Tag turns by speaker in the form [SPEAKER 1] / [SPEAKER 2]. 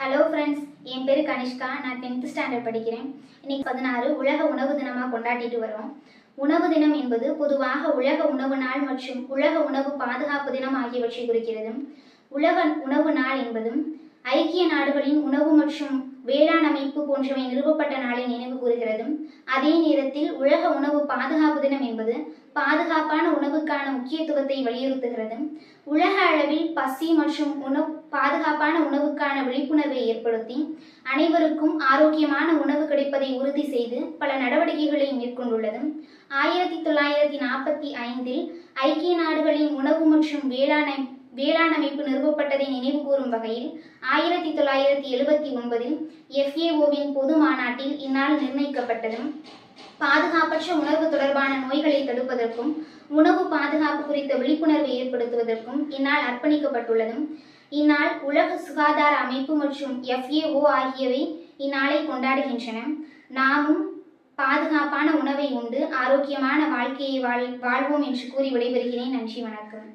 [SPEAKER 1] Hello friends என் பேர் கனிஷ்கா. நான் tenth standard படிக்கிறேன். இன்னைக்கு பதினாறு உலக உணவு தினமாக கொண்டாடிட்டு வரோம் உணவு தினம் என்பது பொதுவாக உலக உணவு நாள் மற்றும் உலக உணவு பாதுகாப்பு தினம் ஆகியவற்றை குறிக்கிறது. உலக உணவு நாள் என்பதும் ஐக்கிய நாடுகளின் உணவு மற்றும் வேளாண் அமைப்பு போன்றவை நிறுவப்பட்ட நாளை நினைவு கூறுகிறது. அதே நேரத்தில் உலக உணவு பாதுகாப்பு தினம் என்பது பாதுகாப்பான உணவுக்கான முக்கியத்துவத்தை வலியுறுத்துகிறது. உலக அளவில் பசி மற்றும் உணவு பாதுகாப்பு பாதுகாப்பான உணவுக்கான விழிப்புணர்வை ஏற்படுத்தி அனைவருக்கும் ஆரோக்கியமான உணவு கிடைப்பதை உறுதி செய்து பல நடவடிக்கைகளை மேற்கொண்டுள்ளது ஆயிரத்தி தொள்ளாயிரத்தி நாற்பத்தி ஐந்தில் ஐக்கிய நாடுகளின் உணவு மற்றும் வேளாண் வேளாண் அமைப்பு நிறுவப்பட்டதை நினைவு கூறும் வகையில் ஆயிரத்தி தொள்ளாயிரத்தி எழுபத்தி ஒன்பதில் எஃப்ஏஓவின் பொது மாநாட்டில் இந்நாள் நிர்ணயிக்கப்பட்டது பாதுகாப்பற்ற உணவு தொடர்பான நோய்களை தடுப்பதற்கும் உணவு பாதுகாப்பு குறித்த விழிப்புணர்வை ஏற்படுத்துவதற்கும் இந்நாள் அர்ப்பணிக்கப்பட்டுள்ளதும். இந்நாள் உலக சுகாதார அமைப்பு மற்றும் எஃப்ஏஓ ஆகியவை இந்நாளை கொண்டாடுகின்றன. நாமும் பாதுகாப்பான உணவை உண்டு ஆரோக்கியமான வாழ்க்கையை வாழ் வாழ்வோம் என்று கூறி விடைபெறுகிறேன். நன்றி வணக்கம்.